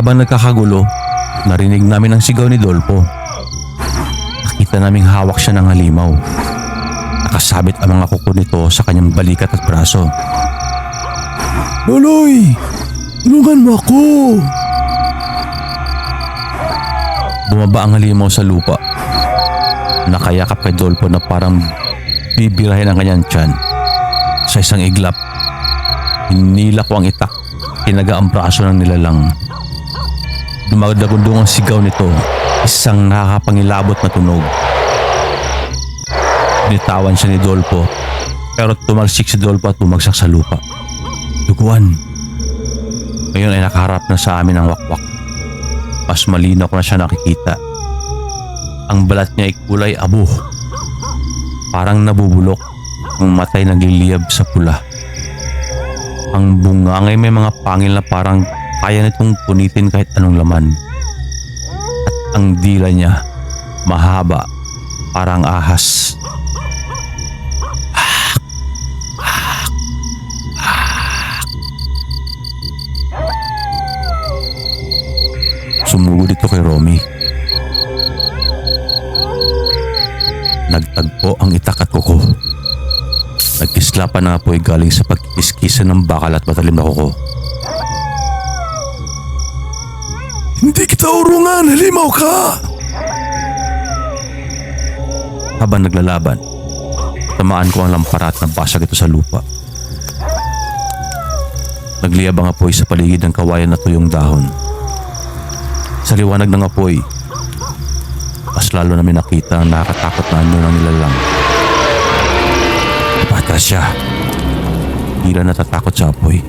Habang nagkakagulo, narinig namin ang sigaw ni Dolpo. Nakita naming hawak siya ng halimaw. Nakasabit ang mga kuko nito sa kanyang balikat at braso. Loloy! Tulungan mo ako! Bumaba ang halimaw sa lupa. Nakayakap kay Dolpo na parang bibirahin ang kanyang tiyan. Sa isang iglap, hinila ko ang itak, kinaga ang braso ng nilalang. Dumadagundong ang sigaw nito, isang nakakapangilabot na tunog. Binitawan siya ni Dolpo, pero tumalsik si Dolpo at bumagsak sa lupa. Duguan. Ngayon ay nakaharap na sa amin ang wakwak. Mas malinaw ko na siya nakikita. Ang balat niya ay kulay abo. Parang nabubulok. Ang matay nagliliyab sa pula. Ang bungangay may mga pangil na parang kaya nitong punitin kahit anong laman. At ang dila niya mahaba parang ahas. Sumugod ito kay Romy. Nagtagpo ang itak at kuko. Nagkislapan ng apoy galing sa pagkikiskisan ng bakal at matalim na kuko. Hindi kita urungan! Halimaw ka! Habang naglalaban, tamaan ko ang lampara at nabasag ito sa lupa. Nagliyab ang apoy sa paligid ng kawayan at tuyong dahon. Sa liwanag ng apoy, mas lalo namin nakita ang nakakatakot na anyo ng nilalang. Patras siya. Tila natatakot sa apoy.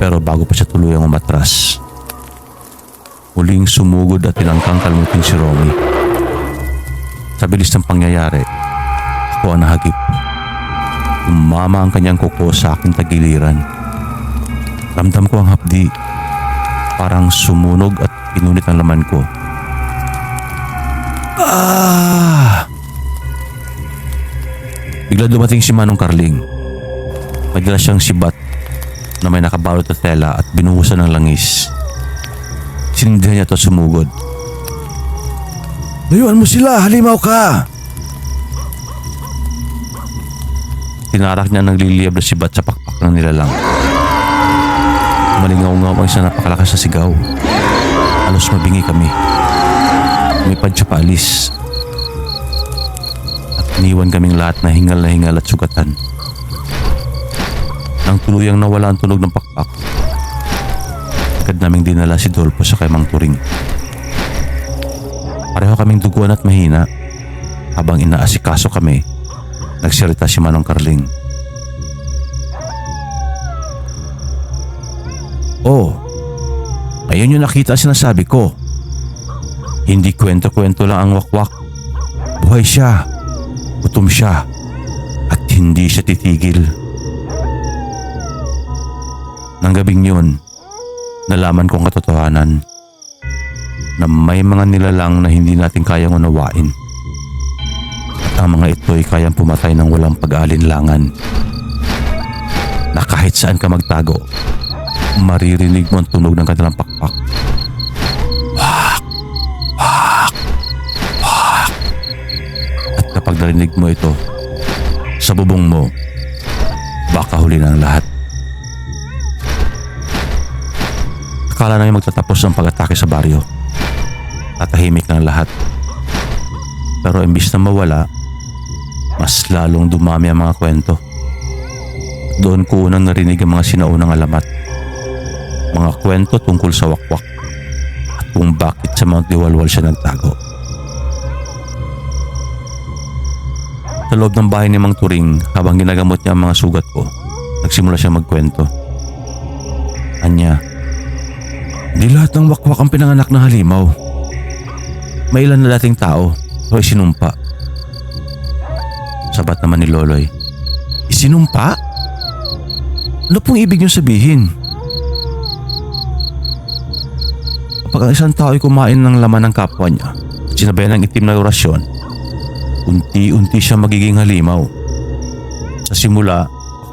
Pero bago pa siya tuluyang umatras, muling sumugod at tinangkang kalmutin si Romy. Sa bilis ng pangyayari, ako ang nahagip. Umama ang kanyang kuko sa aking tagiliran. Ramdam ko ang hapdi. Parang sumunog at pinunit ang laman ko. Ah! Bigla dumating si Manong Carling. May dala siyang sibat na may nakabalot na tela at binuhusan ng langis. Sinindihan niya at sumugod. Layuan mo sila, halimaw ka! Tinarak niya ang nagliliyab na sibat sa pakpak ng nilalang. Malingaw-ngaw ang isang napakalakas na sigaw. Halos mabingi kami. Lumipad siya paalis. At iniwan kaming lahat na hingal na hingal at sugatan. Nang tuluyang nawala ang tunog ng pakpak, agad naming dinala si Dolpo sa kay Mang Turing. Pareho kaming duguan at mahina. Habang inaasikaso kami, nagsalita si Manong Carling. Oh, ayun yung nakita sinasabi ko. Hindi kwento-kwento lang ang wakwak. Buhay siya. Gutom siya. At hindi siya titigil. Nang gabing yun, nalaman kong katotohanan na may mga nilalang na hindi natin kayang unawain. At ang mga ito ay kayang pumatay ng walang pag-aalinlangan. Na kahit saan ka magtago, maririnig mo ang tunog ng kanilang pakpak. At kapag narinig mo ito, sa bubong mo, baka huli ang lahat. Akala namin magtatapos ang pag-atake sa baryo. Tatahimik ng lahat. Pero imbis na mawala, mas lalong dumami ang mga kwento. Doon ko unang narinig ang mga sinaunang alamat. Mga kwento tungkol sa wakwak at kung bakit sa Mount Diwalwal siya nagtago. Sa loob ng bahay ni Mang Turing habang ginagamot niya ang mga sugat ko, nagsimula siya magkwento. Anya, di lahat ng wakwak ang pinanganak na halimaw. May ilan na dating tao o isinumpa. Sabat naman ni Loloy. Isinumpa? Ano pong ibig niyo sabihin? Kapag ang isang tao ay kumain ng laman ng kapwa niya sinabayan ng itim na orasyon, unti-unti siya magiging halimaw. Sa simula,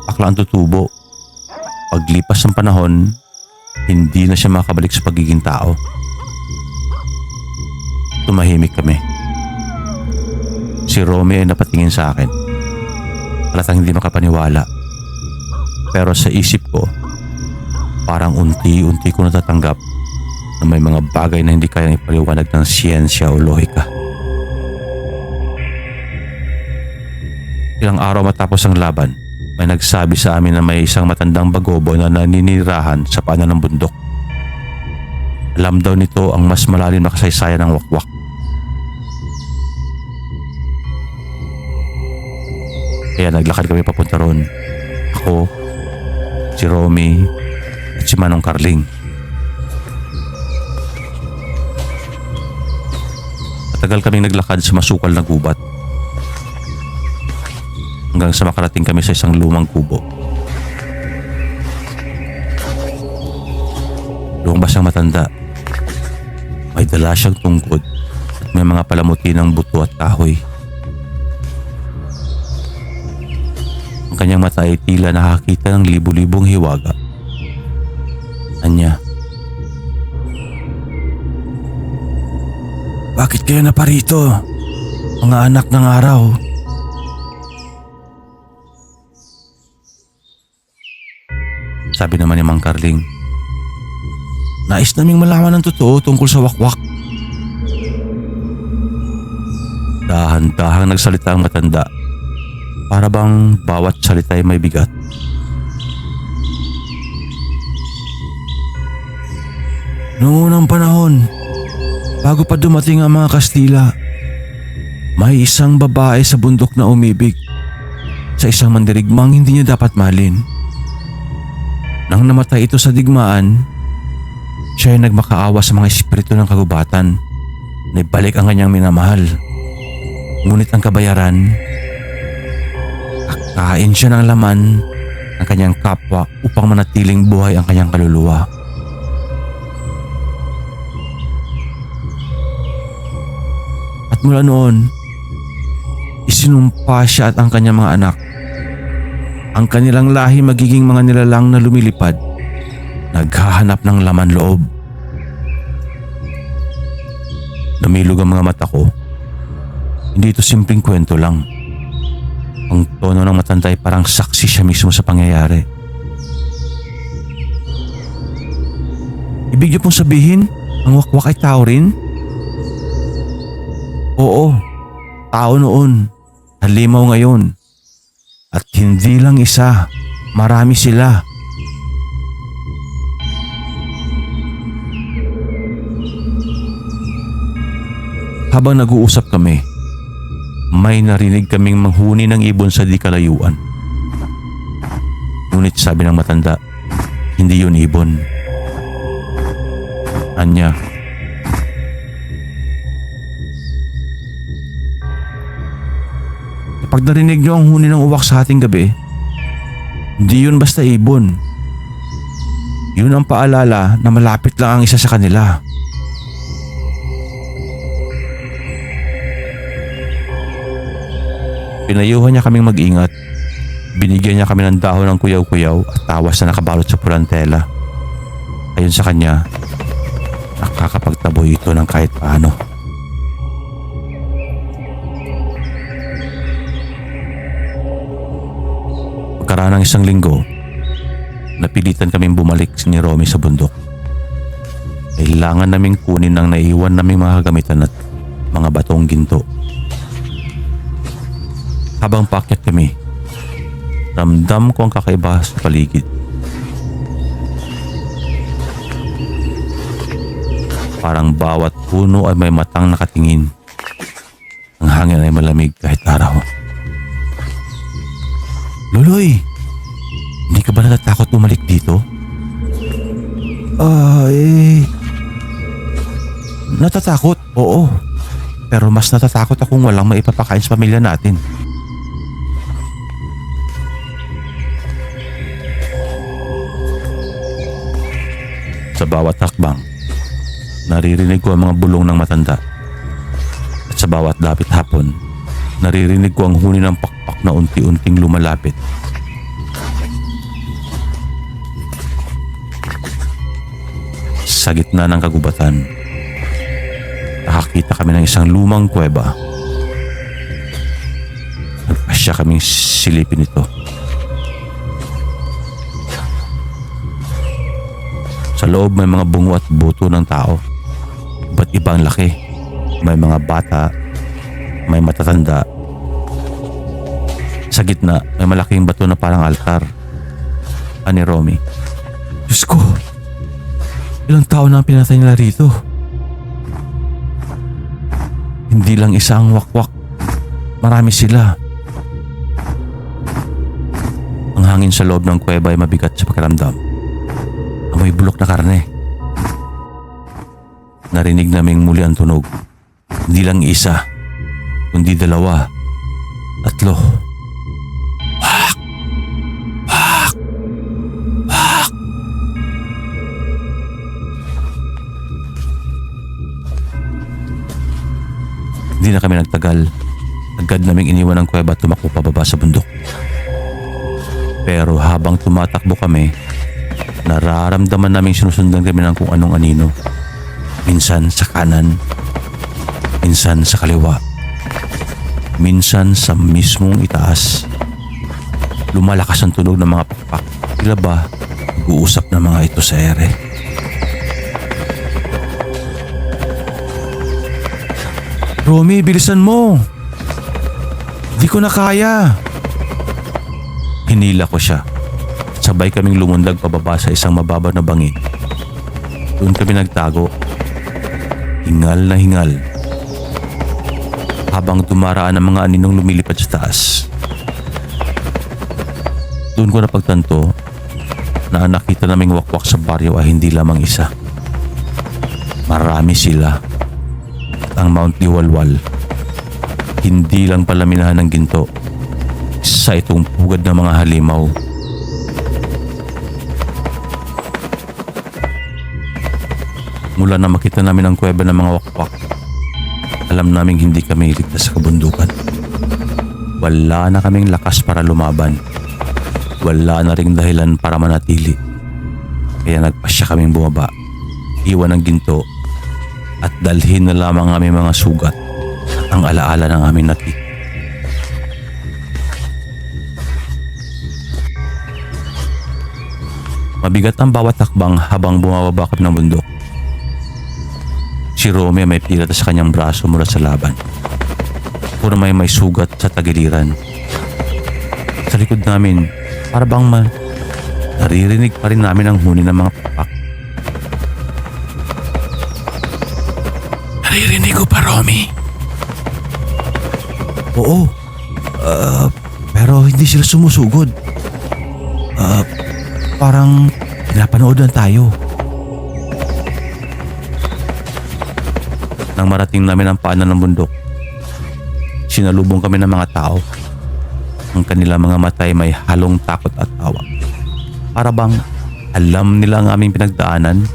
akla ang tutubo. Paglipas ng panahon, hindi na siya makabalik sa pagiging tao. Tumahimik kami. Si Romy ay napatingin sa akin. Halatang hindi makapaniwala. Pero sa isip ko, parang unti-unti ko natatanggap na may mga bagay na hindi kayang ipaliwanag ng siyensya o lohika. Ilang araw matapos ang laban, may nagsabi sa amin na may isang matandang bagobo na naninirahan sa paanan ng bundok. Alam daw nito ang mas malalim na kasaysayan ng wakwak. Kaya naglakad kami papunta ron. Ako, si Romy, at si Manong Carling. Matagal kaming naglakad sa masukal na gubat. Hanggang sa makarating kami sa isang lumang kubo. Lumabas ang matanda. May dala siyang tungkod at may mga palamuti ng buto at kahoy. Ang kanyang mata ay tila nakakita ng libu-libong hiwaga. Anya. Bakit kayo naparito? Mga anak ng araw. Sabi naman ni Mang Carling. Nais naming malaman ng totoo tungkol sa wakwak. Dahan-dahang nagsalita ang matanda. Para bang bawat salita ay may bigat. Noong unang panahon, bago pa dumating ang mga Kastila, may isang babae sa bundok na umibig sa isang mandirigmang hindi niya dapat mahalin. Nang namatay ito sa digmaan, siya ay nagmakaawa sa mga espiritu ng kagubatan na ibalik ang kanyang minamahal. Ngunit ang kabayaran, kakain siya ng laman ng kanyang kapwa upang manatiling buhay ang kanyang kaluluwa. At mula noon, isinumpa siya at ang kanyang mga anak. Ang kanilang lahi magiging mga nilalang na lumilipad, naghahanap ng laman loob. Namilog ang mga mata ko. Hindi ito simpleng kwento lang. Ang tono ng matanda parang saksi siya mismo sa pangyayari. Ibig niyo pong sabihin, ang wakwak ay tao rin? Oo, tao noon. Halimaw ngayon. At hindi lang isa, marami sila. Habang nag-uusap kami, may narinig kaming manghuni ng ibon sa di kalayuan. Ngunit sabi ng matanda, hindi yun ibon. Anya, Pag narinig nyo ang huni ng uwak sa ating gabi, hindi yun basta ibon. Yun ang paalala na malapit lang ang isa sa kanila. Pinayuhan niya kaming mag-ingat. Binigyan niya kami ng dahon ng kuyaw-kuyaw at tawas na nakabalot sa pulantela. Ayon sa kanya, nakakapagtaboy ito ng kahit paano. Pagkaraan ng isang linggo, napilitan kaming bumalik ni Romy sa bundok. Kailangan naming kunin ang naiwan naming mga kagamitan at mga batong ginto. Habang pakyat kami, ramdam ko ang kakaiba sa paligid. Parang bawat puno ay may matang nakatingin. Ang hangin ay malamig kahit araw. Loloy, hindi ka ba natatakot bumalik dito? Ah, eh... Natatakot, oo. Pero mas natatakot akong walang maipapakain sa pamilya natin. Sa bawat hakbang, naririnig ko ang mga bulong ng matanda. At sa bawat lapit hapon, naririnig ko ang huni ng pakpak na unti-unting lumalapit. Sa gitna ng kagubatan, nakakita kami ng isang lumang kuweba. Nagpasya kaming silipin ito. Sa loob may mga bungo at buto ng tao. Iba't iba ang laki. May mga bata, may matatanda. Sa gitna, may malaking bato na parang altar. Ani Romy. Diyos ko! Ilang tao na ang pinatay nila rito? Hindi lang isa ang wakwak. Marami sila. Ang hangin sa loob ng kuweba ay mabigat sa pakiramdam. Amoy bulok na karne. Narinig naming muli ang tunog. Hindi lang isa, kundi dalawa, tatlo. Wak! Hindi na kami nagtagal. Agad naming iniwan ang kuweba at tumakbo pababa sa bundok. Pero habang tumatakbo kami, nararamdaman naming sinusundan kami ng kung anong anino. Minsan sa kanan, minsan sa kaliwa, minsan sa mismong itaas. Lumalakas ang tunog ng mga pakpak. Tila ba nag-uusap ng mga ito sa ere? Romy, bilisan mo! Di ko na kaya! Hinila ko siya. Sabay kaming lumundag pababa sa isang mababa na bangin. Doon kami nagtago. Hingal na hingal. Habang dumaraan ang mga aninong lumilipad sa taas. Doon ko napagtanto na nakita naming wakwak sa baryo ay hindi lamang isa. Marami sila. At ang Mount Liwalwal, hindi lang pala minahan ng ginto. Sa itong pugad ng mga halimaw. Mula na makita namin ang kuweba ng mga wakwak, alam naming hindi kami ligtas sa kabundukan. Wala na kaming lakas para lumaban. Wala na ring dahilan para manatili. Kaya nagpasya kaming bumaba, iwan ng ginto at dalhin na lamang ang aming mga sugat at ang alaala ng aming natik. Mabigat ang bawat takbang habang bumababa kami ng bundok. Si Romeo may pilata sa kanyang braso mula sa laban. Puro may may sugat sa tagiliran. Sa likod namin, para bang ma naririnig pa rin namin ang huni ng mga papak. Romy. Oo. Ah, pero hindi sila sumusugod. Ah, parang pinapanood lang tayo. Nang marating namin ang paanan ng bundok, sinalubong kami ng mga tao. Ang kanilang mga matay may halong takot at tawa. Para bang alam nila ang aming pinagdaanan.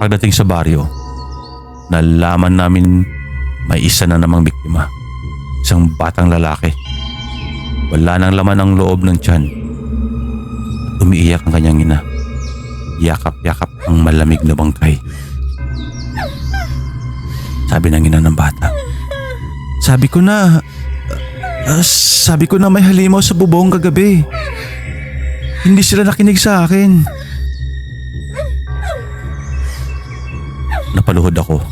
Pagdating sa baryo, nalaman namin may isa na namang biktima. Isang batang lalaki. Wala nang laman ang loob ng tiyan. Umiiyak ang kanyang ina. Yakap-yakap ang malamig na bangkay. Sabi ng ina ng bata. Sabi ko na, ah, sabi ko na may halimaw sa bubong kagabi. Hindi sila nakinig sa akin. Napaluhod ako.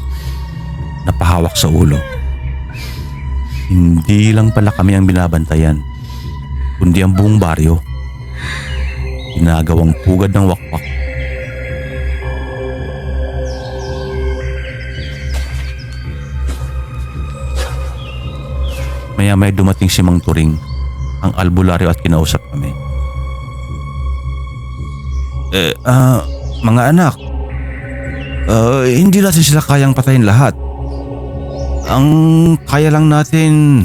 Napahawak sa ulo. Hindi lang pala kami ang binabantayan, kundi ang buong baryo. Ginagawang pugad ng wakwak. Maya may dumating si Mang Turing, ang albularyo at kinausap kami. Eh, ah, mga anak, ah, hindi natin sila kayang patayin lahat. Ang kaya lang natin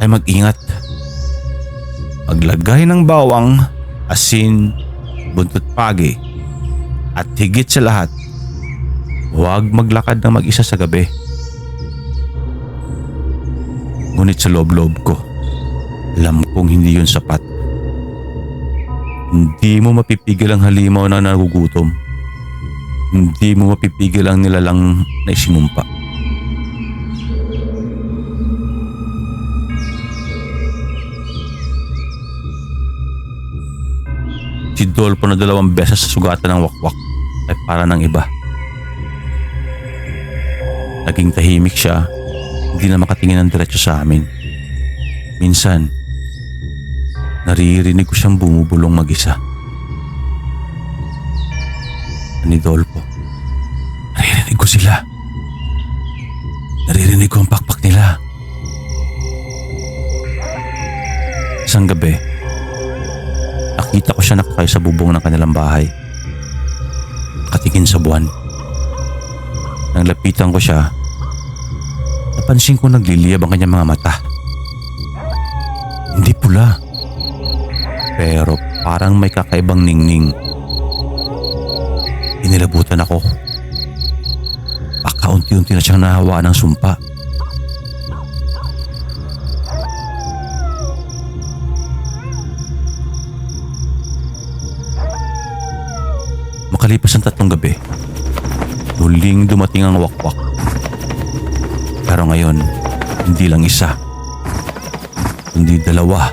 ay mag-ingat. Maglagay ng bawang, asin, buntot pagi, at higit sa lahat, huwag maglakad ng mag-isa sa gabi. Ngunit sa loob-loob ko, Alam kong hindi yun sapat. Hindi mo mapipigil ang halimaw na nagugutom. Hindi mo mapipigil ang nilalang na isinumpa. Si Dolpo na dalawang beses sa sugatan ng wakwak ay para ng iba. Naging tahimik siya, hindi na makatingin ng diretso sa amin. Minsan, naririnig ko siyang bumubulong mag-isa. Ni Dolpo. Sila. Naririnig ko ang pakpak nila. Isang gabi, nakita ko siya nakatayo sa bubong ng kanilang bahay. Nakatingin sa buwan. Nang lapitan ko siya, napansin ko nagliliyab ang kanyang mga mata. Hindi pula. Pero parang may kakaibang ningning. Inilabutan ako. Baka unti-unti na siyang nahawa ng sumpa. Makalipas ang tatlong gabi, huling dumating ang wakwak. Pero ngayon, hindi lang isa, kundi dalawa,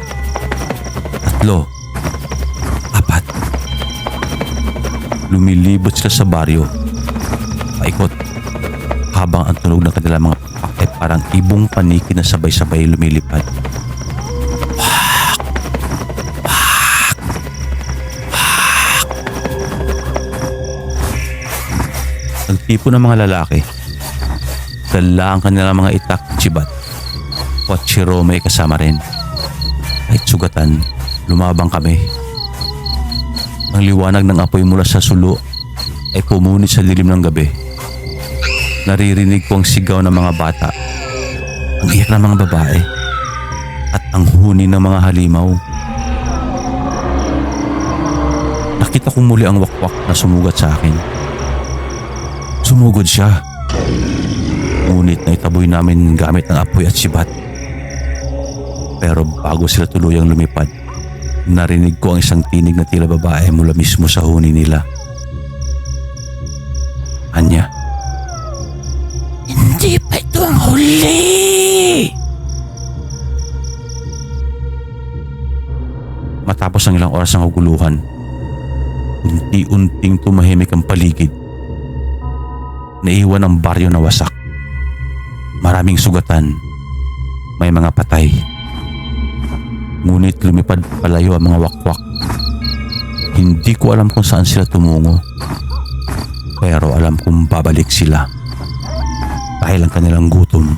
tatlo, apat. Lumilibot sila sa baryo, paikot, habang ang tunog ng kanilang mga pakpak ay parang ibong paniki na sabay-sabay lumilipad. Nagtipo ng mga lalaki. Dala ang kanilang mga itak at chibat. Kotsiro may kasama rin. Kahit sugatan, lumabang kami. Ang liwanag ng apoy mula sa sulo ay pumunit sa dilim ng gabi. Naririnig ko ang sigaw ng mga bata, ang iyak ng mga babae, at ang huni ng mga halimaw. Nakita ko muli ang wakwak na sumugat sa akin. Sumugod siya. Ngunit naitaboy namin gamit ng apoy at sibat. Pero bago sila tuluyang lumipad, narinig ko ang isang tinig na tila babae mula mismo sa huni nila. Anya. Huli! Matapos ang ilang oras ng huguluhan, unti-unting tumahimik ang paligid naiwan ang baryo na wasak. Maraming sugatan. May mga patay. Ngunit lumipad palayo ang mga wakwak. Hindi ko alam kung saan sila tumungo. Pero alam kong babalik sila. Dahil ang kanilang gutom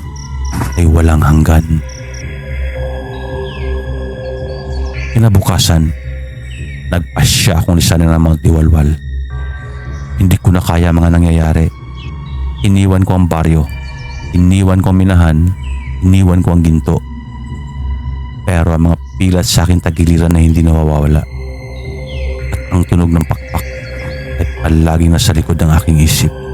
ay walang hanggan. Kinabukasan, nagpasya akong lisanin ng diwalwal. Hindi ko na kaya mga nangyayari. Iniwan ko ang baryo. Iniwan ko ang minahan. Iniwan ko ang ginto. Pero ang mga pilat sa akin tagiliran na hindi nawawala. At ang tunog ng pakpak ay palaging nasa likod ng aking isip.